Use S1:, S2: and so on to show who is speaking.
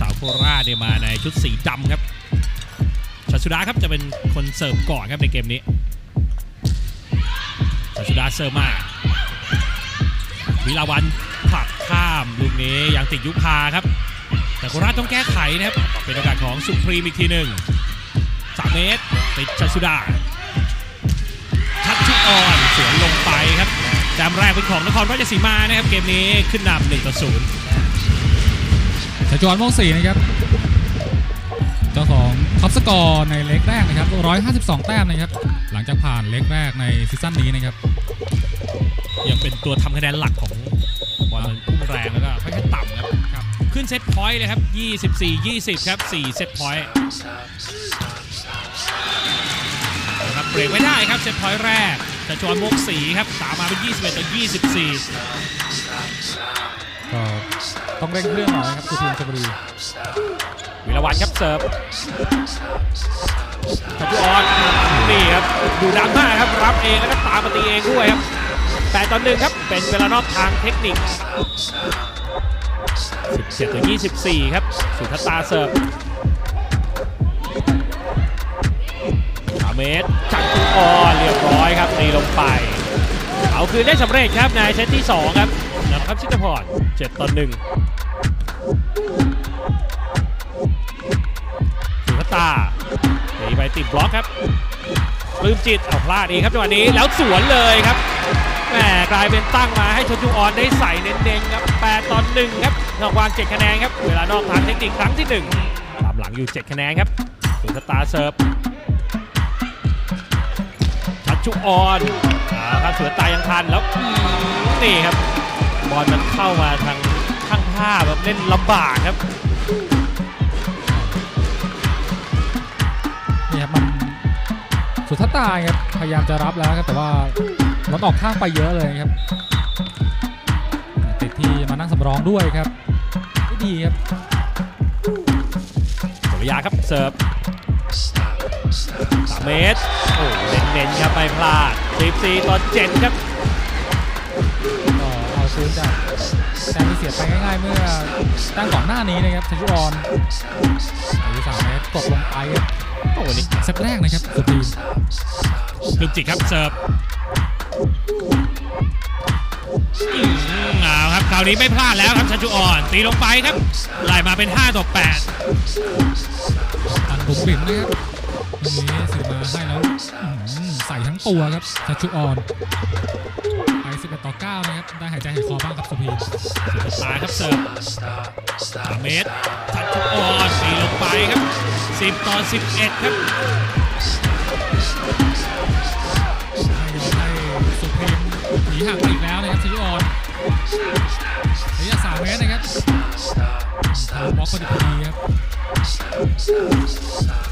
S1: สาวโคราชเนี่ยมาในชุดสีดำครับชัชุดาครับจะเป็นคนเสิร์ฟก่อนครับในเกมนี้ชัชุดาเสิร์ฟมาวิลาวันผักข้ามลูกนี้ยังติดยุพาครับ แต่โคราชต้องแก้ไขนะครับ เป็นโอกาสของสุพรีมอีกทีหนึ่งสามเมตรติดชัชุดาชัดชุอ่อนสวนลงไปครับแจมแรกเป็นของนครราชสีมานะครับเกมนี้ขึ้นนำหนึ่งต่อศูนย์
S2: ชัชวนโมงศรีนะครับ เจ้าของท็อปสกอร์ในเล็กแรกนะครับ 152 แต้มนะครับ หลังจากผ่านเล็กแรกในซีซั่นนี้นะครับ
S1: ยังเป็นตัวทำคะแนนหลักของบอลพุ่งแรงแล้วก็ค่อยๆต่ำครับครับ ขึ้นเซตพอยต์เลยครับ 24 20 ครับ 4 เซตพอยต์นะครับเบรกไม่ได้ครับเซตพอยต์แรกแต่จอห์นโมกสีครับตามมาเป็น 21 ต่อ 24
S2: ก็ต้องเร่งเครื่องหน่อยครับสุพรรณชลบุรี
S1: วิรวันครับเสิร์ฟชัชออนนี่ครับดูดังมากครับรับเองแล้วก็ตามมาตีเองด้วยครับแต่ตอนหนึ่งครับเป็นเวลานอกทางเทคนิค 17ต่อ24 ครับ สุทัตาเสิร์ฟสามเมตรจักรจุออนเรียบร้อยครับตีลงไป เอาคืนได้สำเร็จครับในเซตที่ 2 ครับนะครับชิตพร7ต่อ1สุภตาตีไปติดบล็อกครับปลื้มจิตเอาพลาดอีกครับจังหวะนี้แล้วสวนเลยครับแหมกลายเป็นตั้งมาให้ชนจูออนได้ใส่เน้นๆครับ8ต่อ1ครับนอกวาง7คะแนนครับเวลานอกทางเทคนิคครั้งที่1ตามหลังอยู่7คะแนนครับสุภตาเสิร์ฟชัดจุออนเอา ครับสุภตายังทันแล้วอื้อนี่ครับบอลมันเข้ามาทางข้างผ้าแบบเล่นลำบากครับ
S2: นี่ครับมันสุดท้ายตายครับพยายามจะรับแล้วครับแต่ว่ามันออกข้างไปเยอะเลยครับ ติดที่มานั่งสำรองด้วยครับไม่ดีครับ
S1: สุริยาครับเสิร์ฟสาม เมตรโอ้เน้นๆครับไม่พลาด 14 ต่อ 7 ครับ
S2: ก็เอาคืนจากแต้มที่เสียไปง่ายๆเมื่อแต้มก่อนหน้านี้นะครับชัชวอนอายุสามเมตรกดลงไปครับ
S1: โอ้วันนี้
S2: เซตแรกนะครับสุดทีม
S1: ปลื้มจิตครับเสิร์ฟอื้อหือเอาครับคราวนี้ไม่พลาดแล้วครับชันจุอ่อนตีลงไปครับไล่มาเป็น 5 ต่อ8
S2: อัน บุ๋มบิ่มนะครับตรงนี้ซื้อมาให้แล้วอื้อหือใส่ทั้งตัวครับชัชวอนไป11ต่อ9นะครับ ได้หายใจหายคอบ้างครับสุพี
S1: ตายครับเสิร์ฟสามเมตรชันจุอ่อนตีลงไปครับ 10 ต่อ 11 ครับ
S2: ไม่ยอมให้สุพีมหนีห่างไปอีกแล้วนะครับชัชวอนระยะ3เมตรนะครับทางบล็อกพอดีพอดี so, so, so.